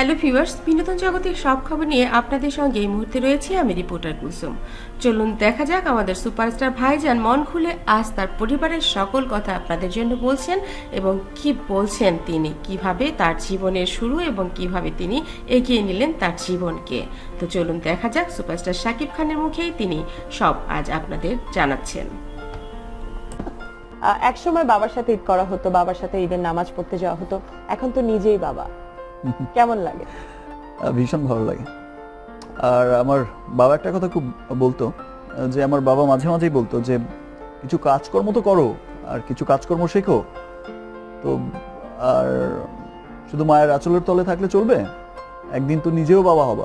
Hello viewers বিনোদন জগতের সব খবর নিয়ে আপনাদের সঙ্গে এই মুহূর্তে রয়েছে আমি রিপোর্টার কুলসুম চলুন দেখা যাক আমাদের সুপারস্টার ভাইজান মন খুলে আজ তার পরিবারের সকল কথা আপনাদের জন্য বলছেন এবং কি বলছেন তিনি কীভাবে তার জীবনের শুরু এবং কীভাবে তিনি এগিয়ে নিলেন তার জীবনকে। তো চলুন দেখা যাক সুপারস্টার শাকিব খানের মুখেই তিনি সব আজ আপনাদের জানাচ্ছেন। আহ, একসময় বাবার সাথে ঈদ করা হতো বাবার সাথে ঈদের নামাজ পড়তে যাওয়া হতো। এখন তো নিজেই বাবা। কেমন লাগে? ভীষণ ভালো লাগে। আর আমার বাবা একটা কথা খুব বলতো যে আমার বাবা মাঝে মাঝেই বলতো যে কিছু কাজকর্ম তো করো আর কিছু কাজকর্ম শেখো। তো আর শুধু মায়ের আঁচলের তলে থাকলে চলবে? একদিন তো নিজেও বাবা হবা।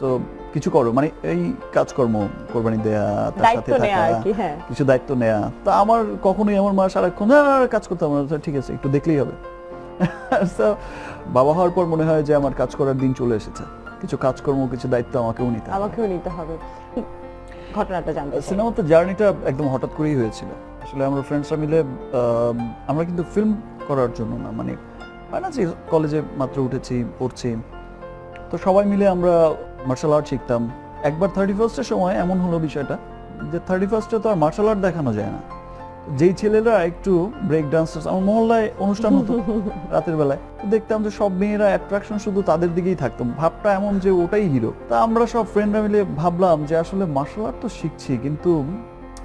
সো কিছু করো। মানে এই কাজকর্ম কোরবানি দেয়া তার সাথে আর থাকা হ্যাঁ। কিছু দায়িত্ব নেয়া। তা আমার কখনোই আমার মা সারাক্ষণ "হ্যাঁ, কাজ করতে তো ঠিক আছে একটু দেখলেই হবে। So, বাবা হওয়ার পর মনে হয় যে আমার কাজ করার দিন চলে এসেছে। কিছু কাজকর্ম কিছু দায়িত্ব আমাকেও নিতে হবে। আমাকেও নিতে হবে। ঘটনাটা জানতে। সিনেমাতে জার্নিটা একদম হঠাৎ করেই হয়েছিল। আসলে আমরা ফ্রেন্ডসরা মিলে আম, আমরা কিন্তু ফিল্ম করার জন্য না মানে হয় না যে কলেজে মাত্র উঠেছি পড়ছি। তো সবাই মিলে আমরা মার্শাল আর্ট শিখতাম। একবার থার্টি ফার্স্টের সময় এমন হলো বিষয়টা যে থার্টি ফার্স্টে তো আর মার্শাল আর্ট দেখানো যায় না। যেই ছেলেরা একটু ব্রেক ডান্সার্স আমার মহল্লায় অনুষ্ঠান হতো রাতের বেলায় দেখতাম যে সব মেয়েরা অ্যাট্রাকশন শুধু তাদের দিকেই থাকতো। ভাবটা এমন যে ওটাই হিরো তা আমরা সব ফ্রেন্ডরা মিলে ভাবলাম যে আসলে মার্শাল আর্ট তো শিখছি কিন্তু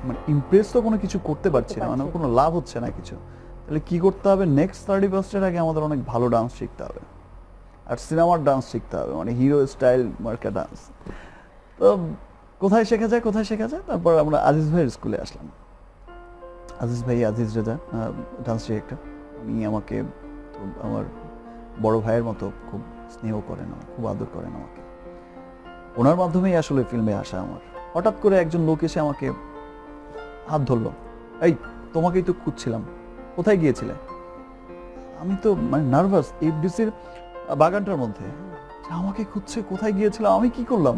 মানে ইমপ্রেস তো কোনো কিছু করতে পারছি না মানে কোনো লাভ হচ্ছে না কিছু। তাহলে কি করতে হবে? নেক্সট থার্টি ফার্স্টের আগে আমাদের অনেক ভালো ডান্স শিখতে হবে। আর সিনেমার ডান্স শিখতে হবে মানে হিরো স্টাইল মার্কা ডান্স তো কোথায় শেখা যায় কোথায় শেখা যায়? তারপর আমরা আজিজ ভাইয়ের স্কুলে আসলাম। আজিজ ভাই, আজিজ রেজা ডান্স ডিরেক্টর। উনি আমাকে আমার বড় ভাইয়ের মতো খুব স্নেহ করেন, আমার খুব আদর করেন আমাকে। ওনার মাধ্যমেই আসলে ফিল্মে আসা আমার। হঠাৎ করে একজন লোক এসে আমাকে হাত ধরলো। এই, তোমাকেই তো খুঁজছিলাম। কোথায় গিয়েছিলে? আমি তো মানে নার্ভাস। এফডিসির বাগানটার মধ্যে। আমাকে খুঁজছে, কোথায় গিয়েছিলাম, আমি কি করলাম?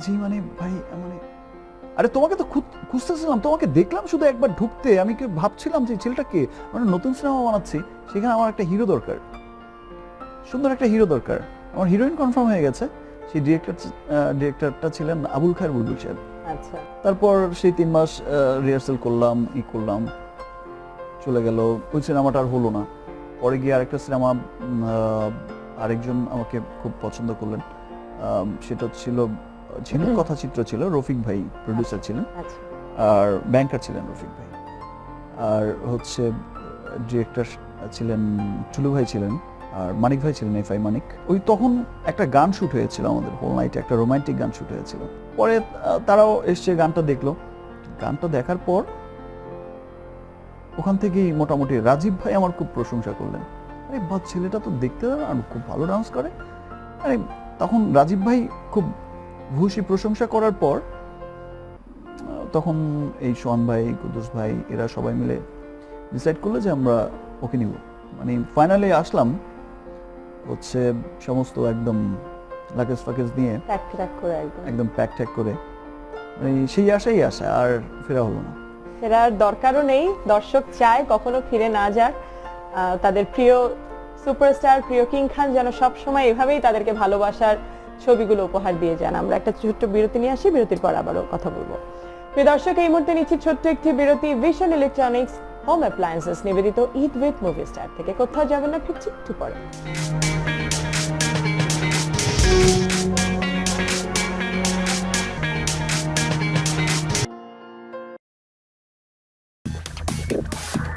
জি মানে ভাই মানে আরে তোমাকে তো খুঁজতেছিলাম তোমাকে দেখলাম শুধু একবার ঢুকতে। আমি কি ভাবছিলাম যে এই ছেলেটা কে? মানে নতুন সিনেমা বানাচ্ছি সেখানে আমার একটা হিরো দরকার। সুন্দর একটা হিরো দরকার। আমার হিরোইন কনফার্ম হয়ে গেছে। সেই ডিরেক্টর ডিরেক্টরটা ছিলেন আবুল খায়ের বুলবুল সাহেব। আচ্ছা। তারপর সেই তিন মাস রিহার্সাল করলাম ই করলাম চলে গেল। ওই সিনেমাটা আর হলো না। পরে গিয়ে আরেকটা সিনেমা আরেকজন আমাকে খুব পছন্দ করলেন। সেটা ছিল ঝিনুক কথা চিত্র ছিল রফিক ভাই প্রডিউসার ছিলেন। আচ্ছা। আর ব্যাংকার ছিলেন রফিক ভাই। আর হচ্ছে ডিরেক্টর ছিলেন টুলু ভাই ছিলেন আর মানিক ভাই ছিলেন এফ আই মানিক ওই তখন একটা গান শুট হয়েছিল আমাদের হোল নাইটে একটা রোমান্টিক গান শুট হয়েছিল। পরে তারাও এসছে গানটা দেখল। গানটা দেখার পর ওখান থেকেই মোটামুটি রাজীব ভাই আমার খুব প্রশংসা করলেন। আরে বা ছেলেটা তো দেখতে আর খুব ভালো ডান্স করে। আরে তখন রাজীব ভাই খুব ভূষী প্রশংসা করার পর তখন এই সোহান ভাই কুদ্দুস ভাই এরা সবাই মিলে ডিসাইড করল যে আমরা ওকে নিব। মানে ফাইনালি আসলাম হচ্ছে সমস্ত একদম লাকেজ ফাকেজ নিয়ে একদম। প্যাক ট্যাক করে। মানে সেই আশাই আসা আর ফেরা হলো না। ফেরার দরকারও নেই দর্শক চায় কখনো ফিরে না যাক। তাদের প্রিয় সুপারস্টার প্রিয় কিং খান যেন সবসময় এভাবেই তাদেরকে ভালোবাসার ছবিগুলো উপহার দিয়ে যান। আমরা একটা ছোট্ট বিরতি নিয়ে আসি, বিরতির পর আবারও কথা বলব। প্রিয় দর্শক, এই মুহূর্তে নিচ্ছি ছোট্ট একটি বিরতি। ভিশন ইলেকট্রনিক্স হোম অ্যাপ্লায়েন্সেস নিবেদিত ইট উইথ মুভি স্টার থেকে কোথাও যাবেন না, ঠিক একটু পরে। you.